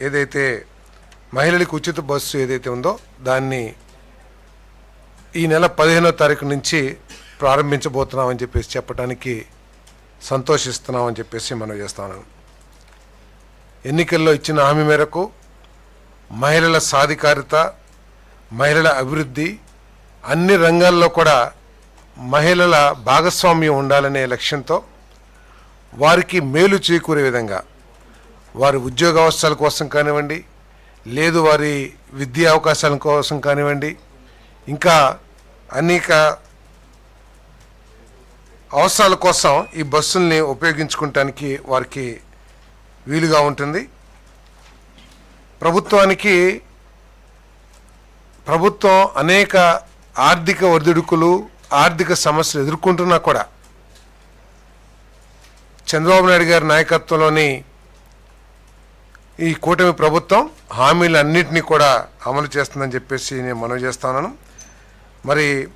ఏదైతే మహిళలకు ఉచిత బస్సు ఏదైతే ఉందో దాన్ని ఈ నెల పదిహేనో తారీఖు నుంచి ప్రారంభించబోతున్నామని చెప్పేసి చెప్పడానికి సంతోషిస్తున్నామని చెప్పేసి మనం చేస్తాను ఎన్నికల్లో ఇచ్చిన హామీ మేరకు మహిళల సాధికారిత మహిళల అభివృద్ధి అన్ని రంగాల్లో కూడా మహిళల భాగస్వామ్యం ఉండాలనే లక్ష్యంతో వారికి మేలు చేకూరే విధంగా వారి ఉద్యోగ అవసరాల కోసం కానివ్వండి లేదు వారి విద్యా అవకాశాల కోసం కానివ్వండి ఇంకా అనేక అవసరాల కోసం ఈ బస్సుల్ని ఉపయోగించుకోవటానికి వారికి వీలుగా ఉంటుంది. ప్రభుత్వానికి ప్రభుత్వం అనేక ఆర్థిక ఒడిదుడుకులు ఆర్థిక సమస్యలు ఎదుర్కొంటున్నా కూడా చంద్రబాబు నాయుడు గారి నాయకత్వంలోని ఈ కూటమి ప్రభుత్వం హామీలన్నింటినీ కూడా అమలు చేస్తుందని చెప్పేసి నేను మనవి చేస్తున్నాను మరి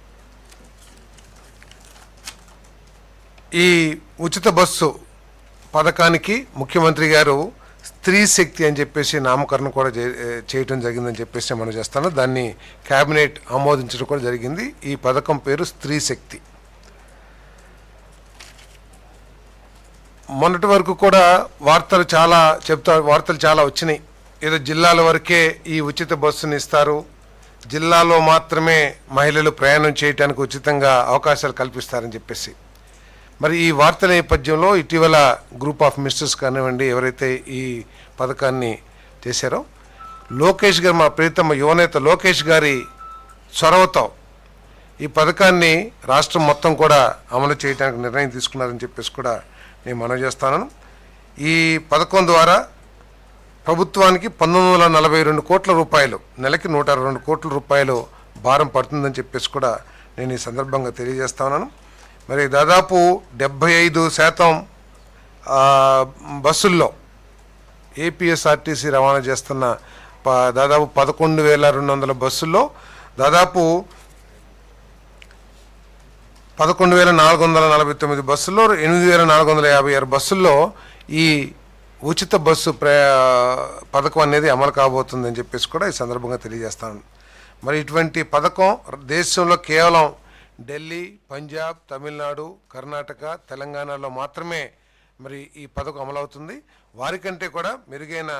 ఈ ఉచిత బస్సు పథకానికి ముఖ్యమంత్రి గారు స్త్రీ శక్తి అని చెప్పేసి నామకరణం కూడా చే- చేయటం జరిగిందని చెప్పేసి మనం చేస్తాను. దాన్ని క్యాబినెట్ ఆమోదించడం కూడా జరిగింది. ఈ పథకం పేరు స్త్రీ శక్తి. మొన్నటి వరకు కూడా వార్తలు చాలా చెప్తా వార్తలు చాలా వచ్చినాయి. ఏదో జిల్లాల వరకే ఈ ఉచిత బస్సుని ఇస్తారు. జిల్లాలో మాత్రమే మహిళలు ప్రయాణం చేయడానికి ఉచితంగా అవకాశాలు కల్పిస్తారని చెప్పేసి. మరి ఈ వార్తల నేపథ్యంలో ఇటీవల గ్రూప్ ఆఫ్ మినిస్టర్స్ కానివ్వండి ఎవరైతే ఈ పథకాన్ని చేశారో లోకేష్ గారు మా ప్రీతమ్మ యువనేత లోకేష్ గారి చొరవతో ఈ పథకాన్ని రాష్ట్రం మొత్తం కూడా అమలు చేయడానికి నిర్ణయం తీసుకున్నారని చెప్పేసి కూడా నేను మనవి చేస్తాను. ఈ పథకం ద్వారా ప్రభుత్వానికి పంతొమ్మిది వందల నలభై రెండు కోట్ల రూపాయలు నెలకి నూట అరవై రెండు కోట్ల రూపాయలు భారం పడుతుందని చెప్పేసి కూడా నేను ఈ సందర్భంగా తెలియజేస్తాను మరి దాదాపు డెబ్భై ఐదు శాతం బస్సుల్లో ఏపీఎస్ఆర్టీసీ రవాణా చేస్తున్న ప- దాదాపు పదకొండు వేల రెండు వందల బస్సుల్లో దాదాపు పదకొండు వేల నాలుగు వందల నలభై తొమ్మిది బస్సుల్లో ఎనిమిది వేల నాలుగు వందల యాభై ఆరు బస్సుల్లో ఈ ఉచిత బస్సు పథకం అనేది అమలు కాబోతుందని చెప్పేసి కూడా ఈ సందర్భంగా తెలియజేస్తాను. మరి ఇటువంటి పథకం దేశంలో కేవలం ఢిల్లీ పంజాబ్ తమిళనాడు కర్ణాటక తెలంగాణలో మాత్రమే మరి ఈ పథకం అమలవుతుంది. వారికంటే కూడా మెరుగైన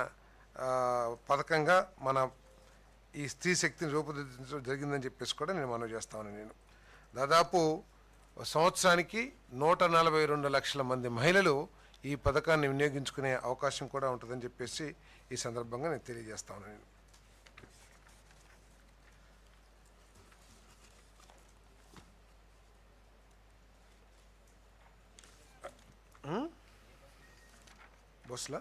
పథకంగా మన ఈ స్త్రీ శక్తిని రూపుదిద్దించడం జరిగిందని చెప్పేసి కూడా నేను మనవి చేస్తాను నేను. దాదాపు సంవత్సరానికి నూట నలభై రెండు లక్షల మంది మహిళలు ఈ పథకాన్ని వినియోగించుకునే అవకాశం కూడా ఉంటుందని చెప్పేసి ఈ సందర్భంగా నేను తెలియజేస్తాను నేను బస్సులా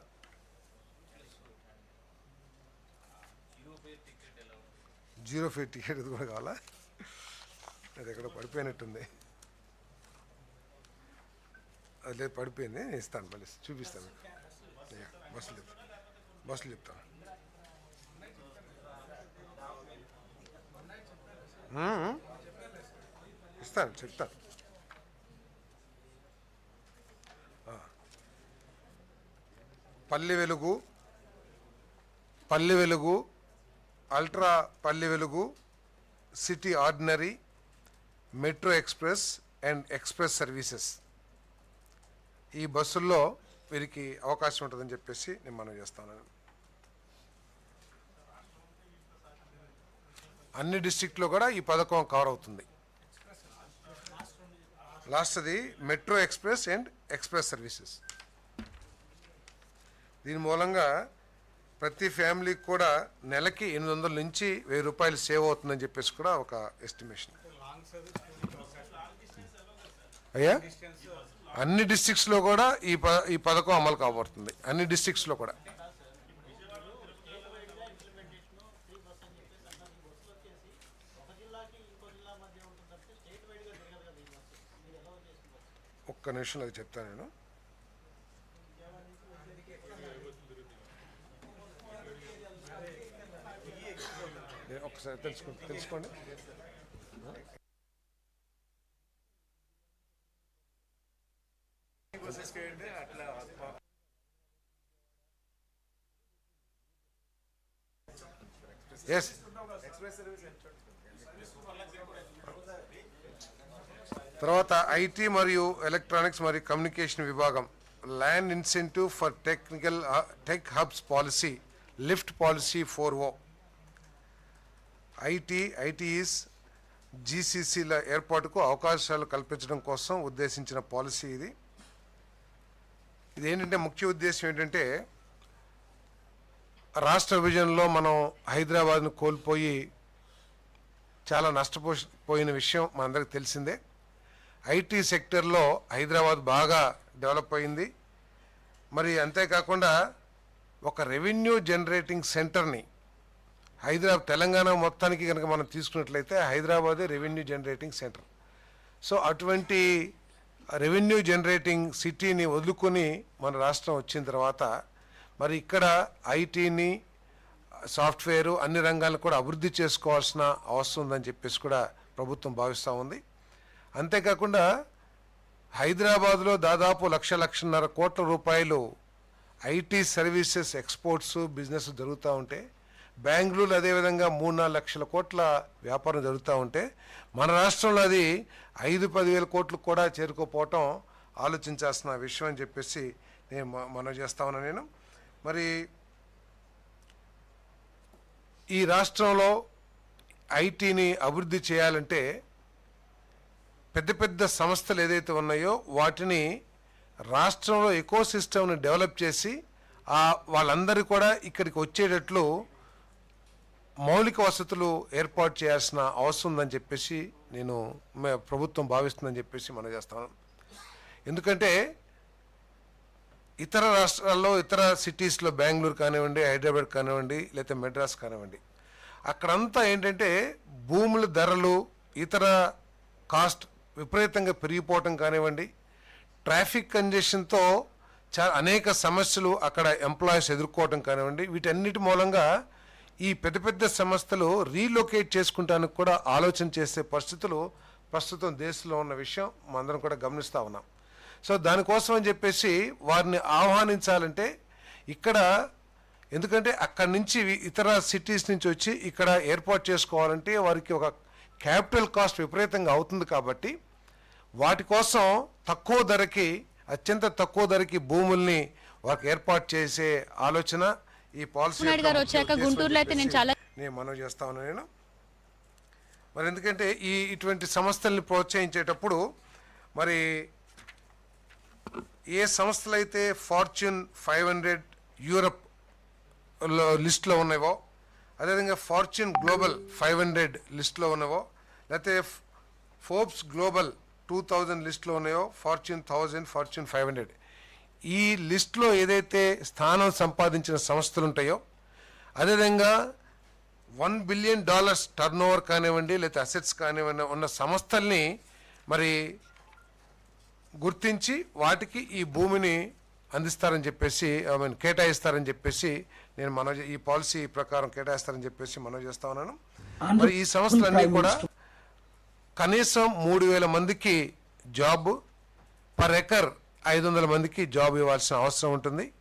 జీరో ఫైవ్ టికెట్ ఇది కూడా కావాలా? అది ఎక్కడ పడిపోయినట్టుంది. లేదు పడిపోయింది. నేను ఇస్తాను మళ్ళీ చూపిస్తాను. బస్సులు చెప్తాను బస్సులు చెప్తాను ఇస్తాను చెప్తాను. పల్లె వెలుగు పల్లె Velugu ultra Palle Velugu city ordinary metro express and express services. ఈ బస్సుల్లో వీరికి అవకాశం ఉంటుందని చెప్పేసి నేను మనం చేస్తాను. అన్ని డిస్టిక్లో కూడా ఈ పథకం కవర్ అవుతుంది. లాస్ట్ అది metro express and express services. దీని మూలంగా ప్రతి ఫ్యామిలీకి కూడా నెలకి ఎనిమిది వందల నుంచి వెయ్యి రూపాయలు సేవ్ అవుతుందని చెప్పేసి కూడా ఒక ఎస్టిమేషన్. అయ్యా? అన్ని డిస్టిక్స్లో కూడా ఈ ప ఈ పథకం అమలు కాబడుతుంది. అన్ని డిస్టిక్స్లో కూడా. ఒక్క నిమిషం అది చెప్తాను నేను. నేను ఒకసారి తెలుసుకో తెలుసుకోండి. ఎస్ తర్వాత ఐటీ మరియు ఎలక్ట్రానిక్స్ మరియు కమ్యూనికేషన్ విభాగం. Land incentive for technical tech hubs policy lift policy four O IT ITES జీసీసీల ఏర్పాటుకు అవకాశాలు కల్పించడం కోసం ఉద్దేశించిన పాలసీ ఇది. ఇది ఏంటంటే ముఖ్య ఉద్దేశం ఏంటంటే రాష్ట్ర విభజనలో మనం హైదరాబాద్ను కోల్పోయి చాలా నష్టపోయిన విషయం మనందరికి తెలిసిందే. ఐటీ సెక్టర్లో హైదరాబాద్ బాగా డెవలప్ అయింది. మరి అంతేకాకుండా ఒక రెవెన్యూ జనరేటింగ్ సెంటర్ని హైదరాబాద్ తెలంగాణ మొత్తానికి కనుక మనం తీసుకున్నట్లయితే హైదరాబాదే రెవెన్యూ జనరేటింగ్ సెంటర్. సో అటువంటి రెవెన్యూ జనరేటింగ్ సిటీని వదులుకొని మన రాష్ట్రం వచ్చిన తర్వాత మరి ఇక్కడ ఐటీని సాఫ్ట్వేర్ అన్ని రంగాలను కూడా అభివృద్ధి చేసుకోవాల్సిన అవసరం ఉందని చెప్పేసి కూడా ప్రభుత్వం భావిస్తూ ఉంది. అంతేకాకుండా హైదరాబాద్లో దాదాపు లక్ష లక్షన్నర కోట్ల రూపాయలు ఐటీ సర్వీసెస్ ఎక్స్పోర్ట్స్ బిజినెస్ జరుగుతూ ఉంటే బెంగళూరు అదేవిధంగా మూడు నాలుగు లక్షల కోట్ల వ్యాపారం జరుగుతూ ఉంటే మన రాష్ట్రంలో అది ఐదు పదివేల కోట్లకు కూడా చేరుకోపోవటం ఆలోచించాల్సిన విషయం అని చెప్పేసి నేను మనం చేస్తా ఉన్నాను నేను. మరి ఈ రాష్ట్రంలో ఐటీని అభివృద్ధి చేయాలంటే పెద్ద పెద్ద సంస్థలు ఏదైతే ఉన్నాయో వాటిని రాష్ట్రంలో ఎకో సిస్టమ్ని డెవలప్ చేసి వాళ్ళందరూ కూడా ఇక్కడికి వచ్చేటట్లు మౌలిక వసతులు ఏర్పాటు చేయాల్సిన అవసరం ఉందని చెప్పేసి నేను ప్రభుత్వం భావిస్తుందని చెప్పేసి మనం చేస్తాను ఎందుకంటే ఇతర రాష్ట్రాల్లో ఇతర సిటీస్లో బెంగళూరు కానివ్వండి హైదరాబాద్ కానివ్వండి లేకపోతే మెడ్రాస్ కానివ్వండి అక్కడంతా ఏంటంటే భూముల ధరలు ఇతర కాస్ట్ విపరీతంగా పెరిగిపోవటం కానివ్వండి ట్రాఫిక్ కంజెషన్తో చా అనేక సమస్యలు అక్కడ ఎంప్లాయీస్ ఎదుర్కోవటం కానివ్వండి వీటన్నిటి మూలంగా ఈ పెద్ద పెద్ద సంస్థలు రీలొకేట్ చేసుకుంటానికి కూడా ఆలోచన చేసే పరిస్థితులు ప్రస్తుతం దేశంలో ఉన్న విషయం మనందరం కూడా గమనిస్తూ ఉన్నాం. సో దానికోసం అని చెప్పేసి వారిని ఆహ్వానించాలంటే ఇక్కడ ఎందుకంటే అక్కడి నుంచి ఇతర సిటీస్ నుంచి వచ్చి ఇక్కడ ఏర్పాటు చేసుకోవాలంటే వారికి ఒక క్యాపిటల్ కాస్ట్ విపరీతంగా అవుతుంది కాబట్టి వాటి కోసం తక్కువ ధరకి అత్యంత తక్కువ ధరకి భూముల్ని వారికి ఏర్పాటు చేసే ఆలోచన ఈ పాలసీ గారు వచ్చాక గుంటూరులో అయితే నేను చాలా నేను మనవి చేస్తా ఉన్నాను నేను. మరి ఎందుకంటే ఈ ఇటువంటి సంస్థల్ని ప్రోత్సహించేటప్పుడు మరి ఏ సంస్థలు అయితే ఫార్చ్యూన్ ఫైవ్ హండ్రెడ్ యూరప్లో లిస్ట్లో ఉన్నావో అదేవిధంగా ఫార్చ్యూన్ గ్లోబల్ ఫైవ్ హండ్రెడ్ లిస్ట్లో ఉన్నావో లేకపోతే ఫోర్బ్స్ గ్లోబల్ టూ థౌజండ్ లిస్ట్లో ఉన్నాయో fortune thousand fortune five hundred ఈ లిస్ట్లో ఏదైతే స్థానం సంపాదించిన సంస్థలు ఉంటాయో అదేవిధంగా one billion dollars turnover కానివ్వండి లేకపోతే అసెట్స్ కానివ్వండి ఉన్న సంస్థల్ని మరి గుర్తించి వాటికి ఈ భూమిని అందిస్తారని చెప్పేసి ఐ మీన్ కేటాయిస్తారని చెప్పేసి నేను మనవి ఈ పాలసీ ప్రకారం కేటాయిస్తారని చెప్పేసి మనవి చేస్తా ఉన్నాను. మరి ఈ సంస్థలన్నీ కూడా కనీసం మూడు వేల మందికి జాబ్ పర్ ఎకర్ ఐదు వందల మందికి జాబ్ ఇవ్వాల్సిన అవసరం ఉంటుంది.